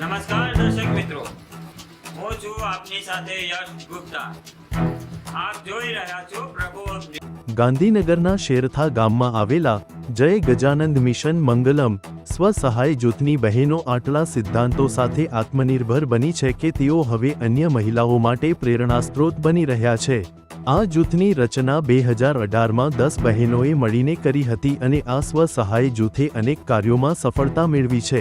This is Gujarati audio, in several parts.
નમસ્કાર દર્શક મિત્રો. હું છું આપની સાથે યશ ગુપ્તા. આપ જોઈ રહ્યા છો પ્રભુ ગાંધીનગરના શેરથા ગામમાં આવેલા જય ગજાનંદ મિશન મંગલમ સ્વસહાય જૂથની બહેનો આટલા સિદ્ધાંતો સાથે આત્મનિર્ભર બની છે કે તેઓ હવે અન્ય મહિલાઓ માટે પ્રેરણા સ્ત્રોત બની રહ્યા છે. આ જૂથની રચના બે હજાર અઢારમાં દસ બહેનોએ મળીને કરી હતી અને આ સ્વસહાય જૂથે અનેક કાર્યોમાં સફળતા મેળવી છે.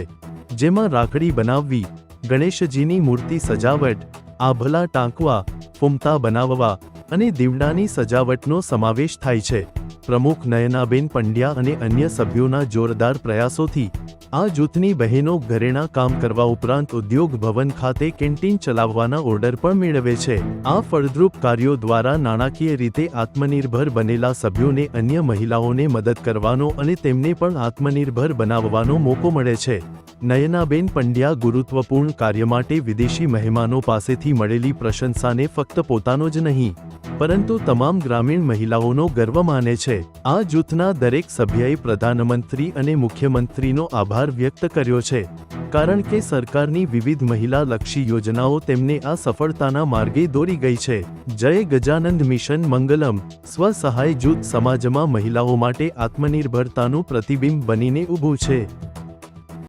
જેમાં રાખડી બનાવવી, ગણેશજીની મૂર્તિ સજાવટ, આભલા ટાંકવા, ફૂમતા બનાવવા અને દીવડાની સજાવટનો સમાવેશ થાય છે. પ્રમુખ નયનાબેન પંડ્યા અને અન્ય સભ્યોના જોરદાર પ્રયાસોથી આ જૂથની બહેનો ઘરેણા કામ કરવા ઉપરાંત ઉદ્યોગ ભવન ખાતે કેન્ટીન ચલાવવાના ઓર્ડર પણ મેળવે છે. આ ફળદ્રુપ કાર્યો દ્વારા નાણાકીય રીતે આત્મનિર્ભર બનેલા સભ્યોને અન્ય મહિલાઓને મદદ કરવાનો અને તેમને પણ આત્મનિર્ભર બનાવવાનો મોકો મળે છે. નયનાબેન પંડ્યા ગુરુત્વપૂર્ણ કાર્ય માટે વિદેશી મહેમાનો પાસેથી મળેલી પ્રશંસાને ફક્ત પોતાનો જ નહીં પરંતુ તમામ ગ્રામીણ મહિલાઓનો ગર્વ માને છે. આ જૂથના દરેક સભ્યએ પ્રધાનમંત્રી અને મુખ્યમંત્રીનો આભાર વ્યક્ત કર્યો છે. કારણ કે સરકારની વિવિધ મહિલાલક્ષી યોજનાઓ તેમને આ સફળતાના માર્ગે દોરી ગઈ છે. જય ગજાનંદ મિશન મંગલમ, સ્વસહાય જૂથ સમાજમાં મહિલાઓ માટે આત્મનિર્ભરતાનું પ્રતિબિંબ બનીને ઊભું છે.